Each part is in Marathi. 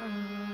Um.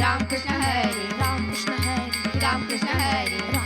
Ram Krishna Hari Ram Krishna Hari Ram Krishna Hari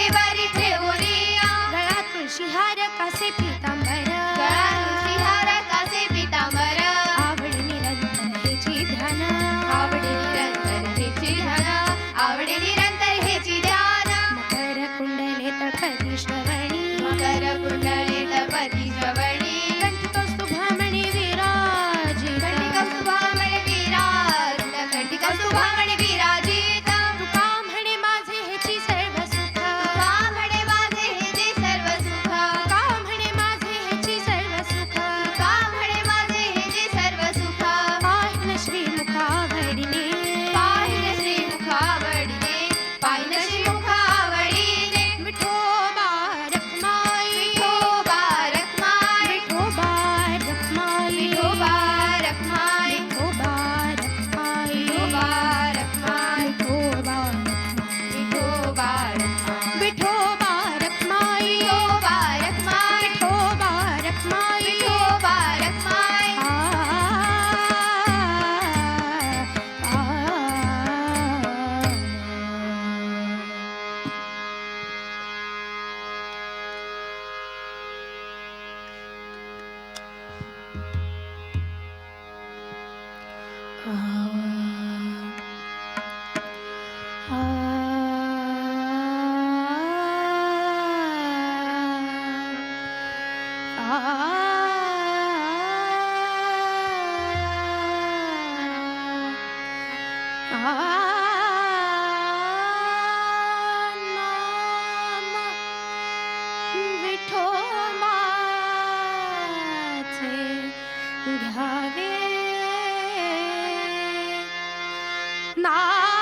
वाटेवारी ठेवूया गळातून शिहार कासे पितांबर. 那。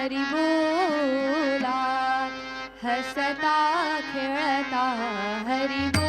हरिबोला हसता खेळता हरिबो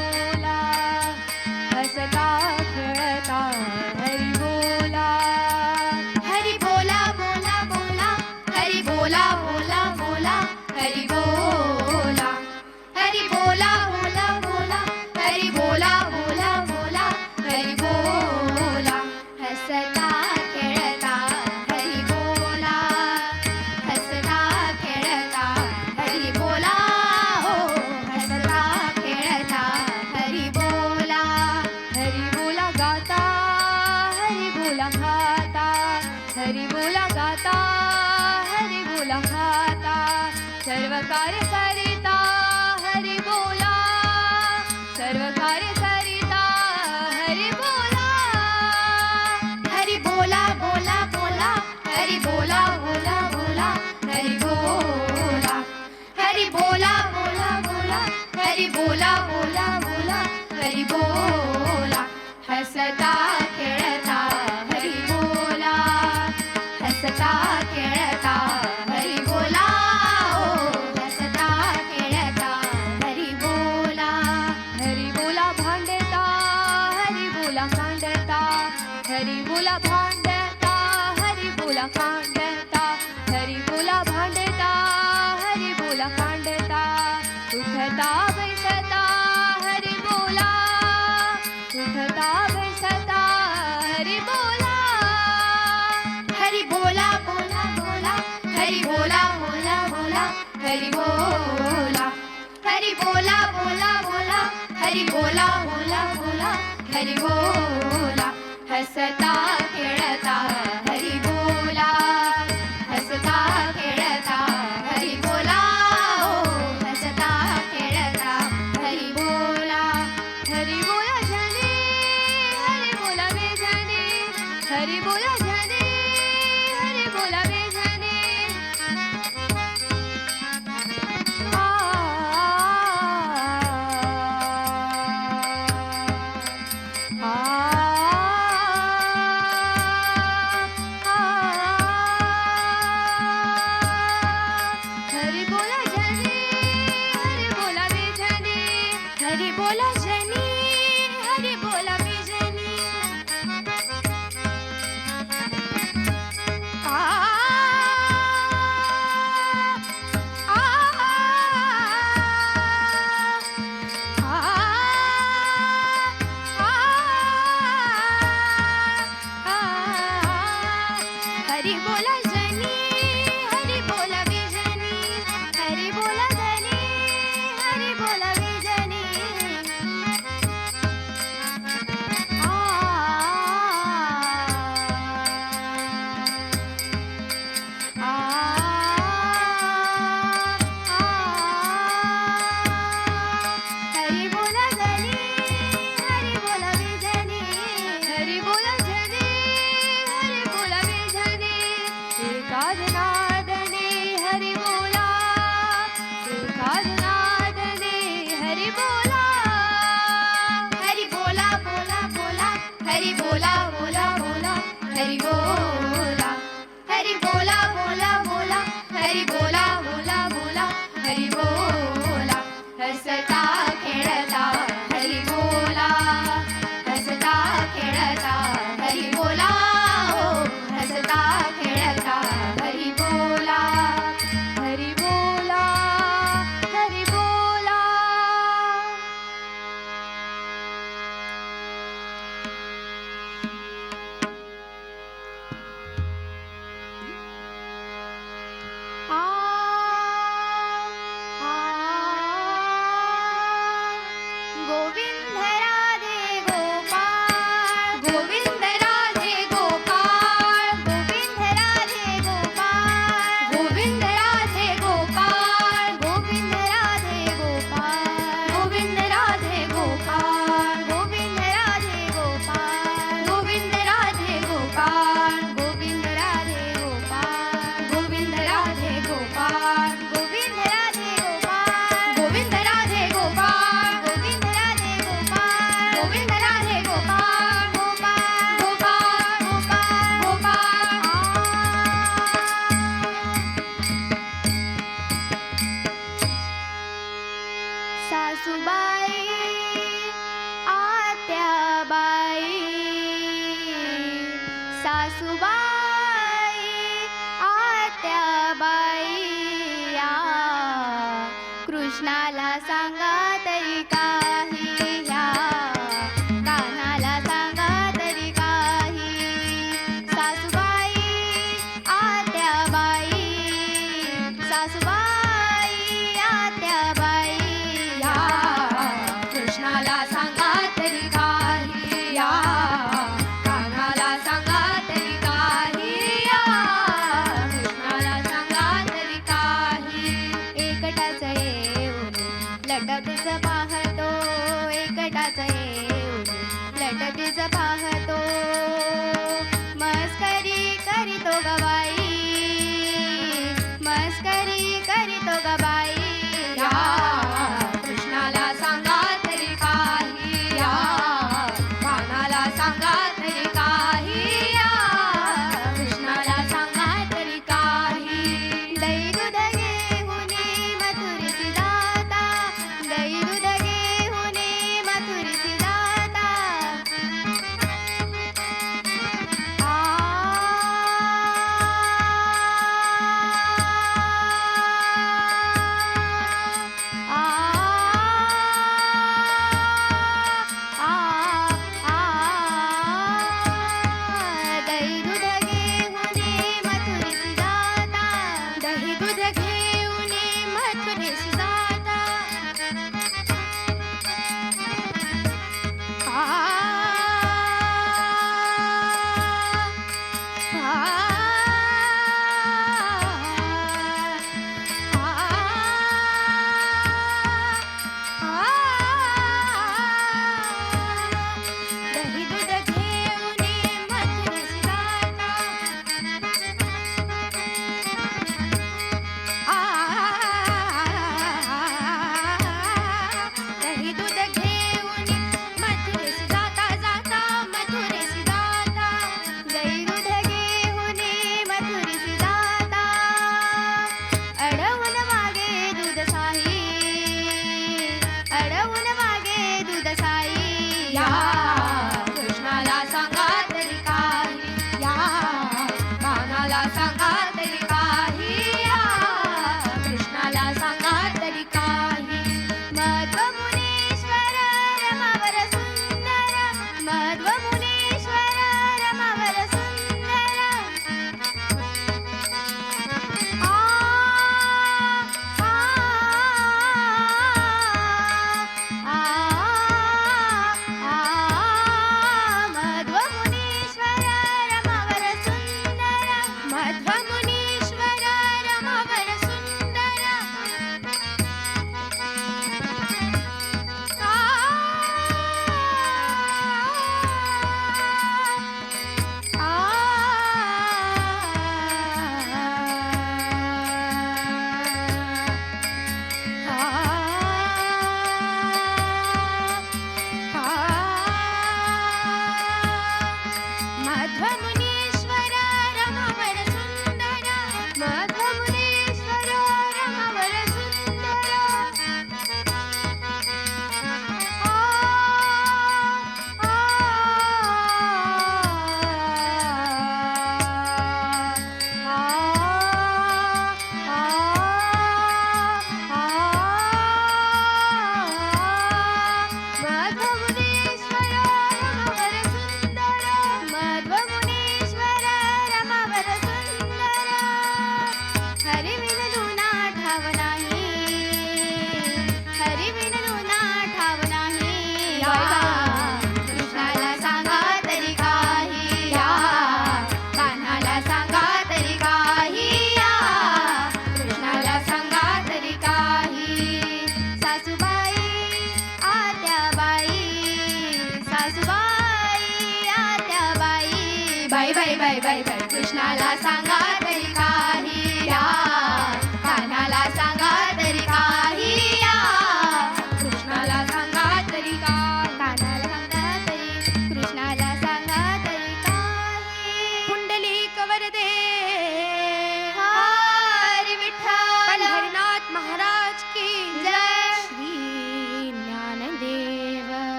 बोला बोला बोला हरी बोला हसता हरी बोला बोला बोला. हरी बोला हसता खेळता. हरी बोला. very good. 大家